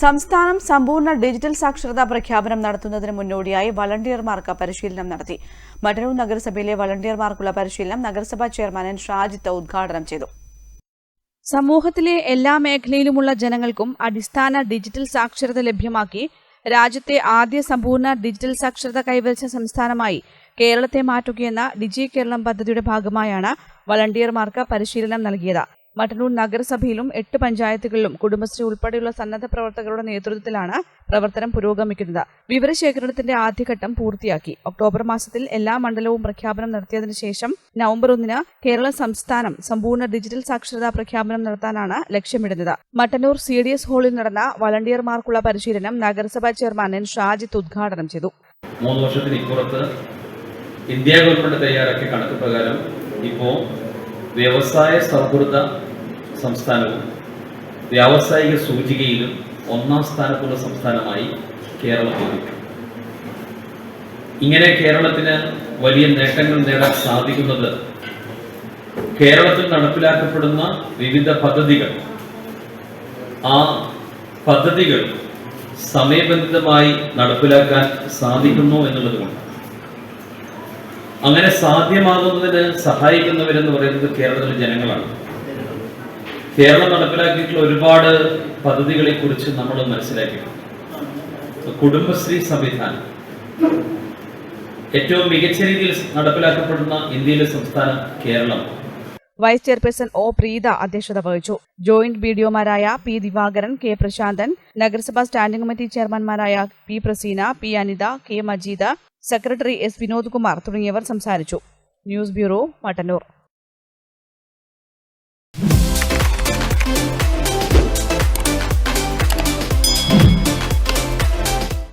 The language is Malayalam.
സംസ്ഥാനം സമ്പൂർണ ഡിജിറ്റൽ സാക്ഷരതാ പ്രഖ്യാപനം നടത്തുന്നതിന് മുന്നോടിയായി വളണ്ടിയർമാർക്ക് പരിശീലനം നടത്തി. മട്ടന്നൂർ നഗരസഭയിലെ വളണ്ടിയർമാർക്കുള്ള പരിശീലനം നഗരസഭാ ചെയർമാൻ എൻ. ഷാജിത്ത് ഉദ്ഘാടനം ചെയ്തു. സമൂഹത്തിലെ എല്ലാ മേഖലയിലുമുള്ള ജനങ്ങൾക്കും അടിസ്ഥാന ഡിജിറ്റൽ സാക്ഷരത ലഭ്യമാക്കി രാജ്യത്തെ ആദ്യ സമ്പൂർണ ഡിജിറ്റൽ സാക്ഷരത കൈവരിച്ച സംസ്ഥാനമായി കേരളത്തെ മാറ്റുകയെന്ന ഡിജി കേരളം പദ്ധതിയുടെ ഭാഗമായാണ് വളണ്ടിയർമാർക്ക് പരിശീലനം നൽകിയത്. മട്ടന്നൂർ നഗരസഭയിലും എട്ട് പഞ്ചായത്തുകളിലും കുടുംബശ്രീ ഉൾപ്പെടെയുള്ള സന്നദ്ധ പ്രവർത്തകരുടെ നേതൃത്വത്തിലാണ് പ്രവർത്തനം പുരോഗമിക്കുന്നത്. വിവരശേഖരണത്തിന്റെ ആദ്യഘട്ടം പൂർത്തിയാക്കി. ഒക്ടോബർ മാസത്തിൽ എല്ലാ മണ്ഡലവും പ്രഖ്യാപനം നടത്തിയതിനു ശേഷം നവംബർ ഒന്നിന് കേരള സംസ്ഥാനം സമ്പൂർണ ഡിജിറ്റൽ സാക്ഷരതാ പ്രഖ്യാപനം നടത്താനാണ് ലക്ഷ്യമിടുന്നത്. മട്ടന്നൂർ സി ഡി എസ് ഹാളിൽ നടന്ന വളണ്ടിയർമാർക്കുള്ള പരിശീലനം നഗരസഭാ ചെയർമാൻ എൻ ഷാജിത്ത് ഉദ്ഘാടനം ചെയ്തു. ഇന്ത്യ ഗവൺമെന്റ് തയ്യാറാക്കിയ കണക്ക് പ്രകാരം ഇപ്പോൾ വ്യവസായ സൗഹൃദ സംസ്ഥാനവും വ്യാവസായിക സൂചികയിലും ഒന്നാം സ്ഥാനത്തുള്ള സംസ്ഥാനമായി കേരളം മാറി ഇങ്ങനെ കേരളത്തിന് വലിയ നേട്ടങ്ങൾ നേടാൻ സാധിക്കുന്നത് കേരളത്തിൽ നടപ്പിലാക്കപ്പെടുന്ന വിവിധ പദ്ധതികൾ. ആ പദ്ധതികൾ സമയബന്ധിതമായി നടപ്പിലാക്കാൻ സാധിക്കുന്നു എന്നുള്ളതുകൊണ്ട്. അങ്ങനെ സാധ്യമാകുന്നതിന് സഹായിക്കുന്നവരെന്ന് പറയുന്നത് കേരളത്തിലെ ജനങ്ങളാണ്. കേരളം നടപ്പിലാക്കിയിട്ടുള്ള ഒരുപാട് പദ്ധതികളെ കുറിച്ച് നമ്മൾ മനസ്സിലാക്കിയിട്ടുണ്ട്. കുടുംബശ്രീ സംവിധാനം. ഏറ്റവും മികച്ച രീതിയിൽ നടപ്പിലാക്കപ്പെടുന്ന ഇന്ത്യയിലെ സംസ്ഥാനം Keralam. Vice chairperson O Preetha അധ്യക്ഷത വഹിച്ചു. ജോയിന്റ് ബിഡിഒമാരായ പി ദിവാകരൻ കെ പ്രശാന്തൻ നഗരസഭാ standing committee ചെയർമാൻമാരായ P Praseena P Anitha K Majeeda secretary S Vinod Kumar തുടങ്ങിയവർ സംസാരിച്ചു. News bureau Mattannur